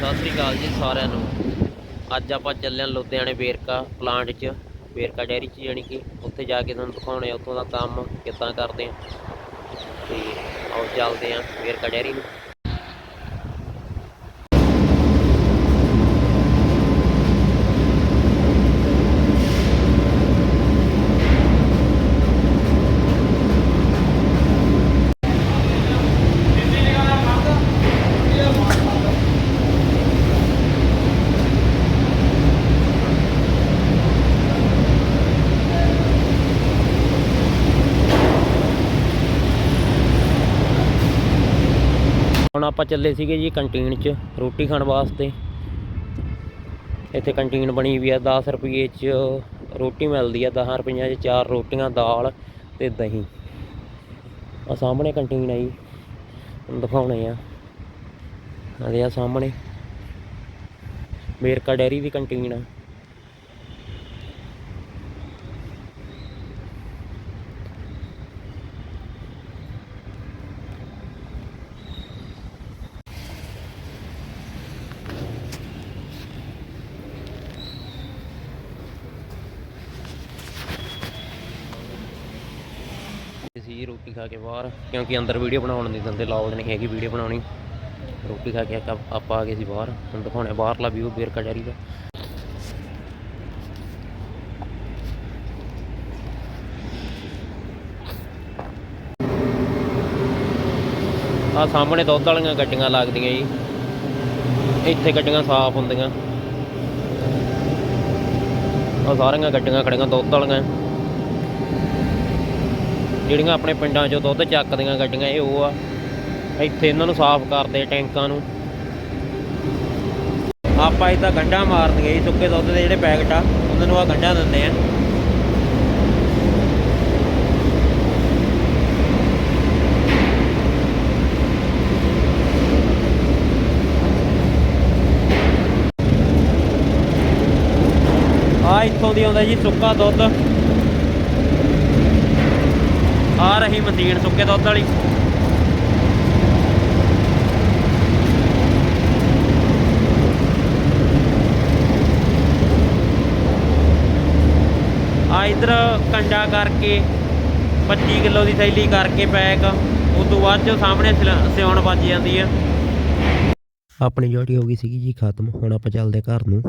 ਸਤਿ ਸ੍ਰੀ ਅਕਾਲ ਜੀ ਸਾਰਿਆਂ ਨੂੰ। ਅੱਜ ਆਪਾਂ ਚੱਲੇ ਹਾਂ ਲੁਧਿਆਣੇ ਵੇਰਕਾ ਪਲਾਂਟ 'ਚ, ਵੇਰਕਾ ਡੈਰੀ 'ਚ ਯਾਨੀ ਕਿ ਉੱਥੇ ਜਾ ਕੇ ਤੁਹਾਨੂੰ ਦਿਖਾਉਣੇ ਆ, ਉੱਥੋਂ ਦਾ ਕੰਮ ਕਿੱਦਾਂ ਕਰਦੇ ਆ। ਤੇ ਆਓ ਚੱਲਦੇ ਆ ਵੇਰਕਾ ਡੈਰੀ ਨੂੰ। ਹੁਣ ਆਪਾਂ ਚੱਲੇ ਸੀਗੇ ਜੀ ਕੰਟੀਨ 'ਚ ਰੋਟੀ ਖਾਣ ਵਾਸਤੇ। ਇੱਥੇ ਕੰਟੀਨ ਬਣੀ ਵੀ ਆ 10 ਰੁਪਏ 'ਚ ਰੋਟੀ ਮਿਲਦੀ ਆ 10 ਰੁਪਈਆਂ 'ਚ ਚਾਰ ਰੋਟੀਆਂ, ਦਾਲ ਤੇ ਦਹੀਂ। ਆ ਸਾਹਮਣੇ ਕੰਟੀਨ ਆ ਜੀ ਦਿਖਾਉਣੇ ਆ। ਆ ਸਾਹਮਣੇ। ਵੇਰਕਾ ਡੈਰੀ ਦੀ ਕੰਟੀਨ ਆ। ਸੀ ਰੋਟੀ ਖਾ ਕੇ ਬਾਹਰ, ਕਿਉਂਕਿ ਅੰਦਰ ਵੀਡੀਓ ਬਣਾਉਣ ਨਹੀਂ ਦਿੰਦੇ ਲਾਉਡ ਨਹੀਂ ਹੈਗੀ ਵੀਡੀਓ ਬਣਾਉਣੀ। ਰੋਟੀ ਖਾ ਕੇ ਆਪਾਂ ਆ ਗਏ ਸੀ ਬਾਹਰ, ਹੁਣ ਦਿਖਾਉਣੇ ਬਾਹਰਲਾ ਵਿਊ ਵੇਰਕਾ ਡੈਰੀ ਦਾ। ਆ ਸਾਹਮਣੇ ਦੁੱਧ ਵਾਲੀਆਂ ਗੱਡੀਆਂ ਲੱਗਦੀਆਂ ਜੀ। ਇੱਥੇ ਗੱਡੀਆਂ ਸਾਫ਼ ਹੁੰਦੀਆਂ। ਆ ਸਾਰੀਆਂ ਗੱਡੀਆਂ ਖੜੀਆਂ, ਦੁੱਧ ਵਾਲੀਆਂ। ਜਿਹੜੀਆਂ ਆਪਣੇ ਪਿੰਡਾਂ 'ਚੋਂ ਦੁੱਧ ਚੱਕਦੀਆਂ ਗੱਡੀਆਂ, ਇਹ ਉਹ ਆ। ਇੱਥੇ ਇਹਨਾਂ ਨੂੰ ਸਾਫ਼ ਕਰਦੇ ਟੈਂਕਾਂ ਨੂੰ। ਆਪਾਂ ਇਦਾਂ ਗੰਢਾਂ ਮਾਰਦੀਆਂ ਜੀ, ਸੁੱਕੇ ਦੁੱਧ ਦੇ ਜਿਹੜੇ ਪੈਕਟ ਆ, ਉਹਨਾਂ ਨੂੰ ਆ ਗੰਢਾ ਦਿੰਦੇ ਆ। ਆ ਇੱਥੋਂ ਦੀ ਆਉਂਦਾ ਜੀ ਸੁੱਕਾ ਦੁੱਧ। ਆ ਮਸ਼ੀਨ ਸੁੱਕੇ ਦੁੱਧ ਵਾਲੀ। ਆ ਇਧਰ ਕੰਡਾ ਕਰਕੇ 25 ਕਿਲੋ ਦੀ ਥੈਲੀ ਕਰਕੇ ਪੈਕ। ਉਸ ਤੋਂ ਬਾਅਦ ਜੋ ਸਾਹਮਣੇ ਸਿਲਾ- ਸਿਉਣ ਵੱਜ ਜਾਂਦੀ ਆ। ਆਪਣੀ ਡਿਊਟੀ ਹੋ ਗਈ ਸੀਗੀ ਜੀ ਖਤਮ, ਹੁਣ ਆਪਾਂ ਚੱਲਦੇ ਘਰ ਨੂੰ।